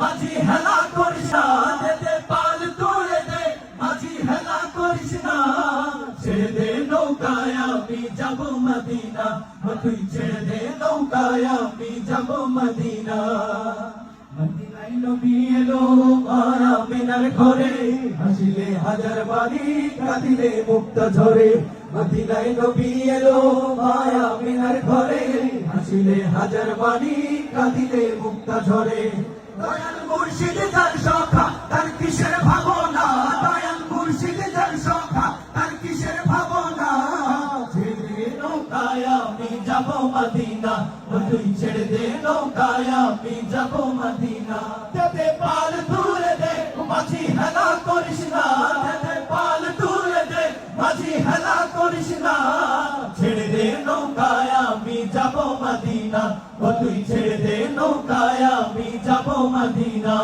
মাঝি হেলা করিস না পাল তুলে দে। মাঝি হেলা করিস না, ছেড়ে দে নৌকায়, আমি তুই ছেড়ে দে নৌকায়, আমি যাব মদিনা। মদিনায় মিনার ঘরে। হাসিলে হাজার বাড়ি মুক্ত ঝরে। মদিনায় নবী এলো মিনার ঘরে। হাসিলে হাজার কাঁদিলে মুক্ত ঝরে। দয়াল মুর্শিদ যার সখা, তার কিসের ভাবনা? দয়াল মুর্শিদ যার সখা, তার কিসের ভাবনা? ছেড়ে নৌকায়, আমি যাব মদিনা। তুই ছেড়ে দূরে দে মাঝি হেলা করিস না। মদিনা ও তুই ছেড়ে দে নৌকায় আমি যাব মদিনা।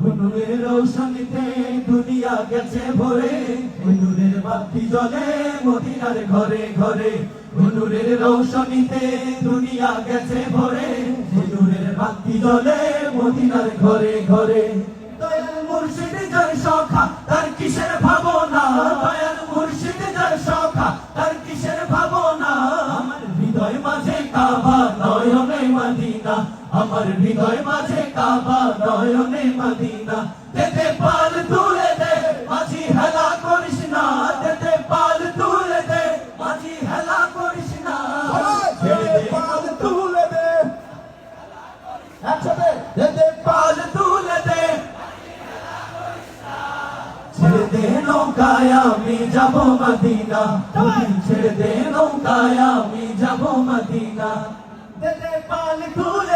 হুনুরের রৌশনীতে দুনিয়া গেছে ভরে, হুনুরের বাতি জ্বলে মদিনার ঘরে ঘরে। হুনুরের রৌশনীতে দুনিয়া গেছে ভরে, হুনুরের বাতি জ্বলে মদিনার ঘরে ঘরে। দয়াল মুর্শিদ যার সখা, তার কিসের ভাবনা কাবা নয়নে মদিনা আমার হৃদয় মাঝে কাবা নয়নে মদিনা। তেতে পাল তুলে নৌকায় আমি যাব মদিনা। ছেড়ে দে নৌকায় আমি যাব মদিনা। পাল তুলে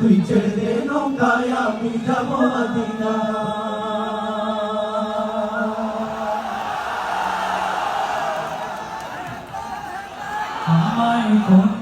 তুই ছেড়ে দে নৌকায় আমি যাব মদিনা। আমায় কোন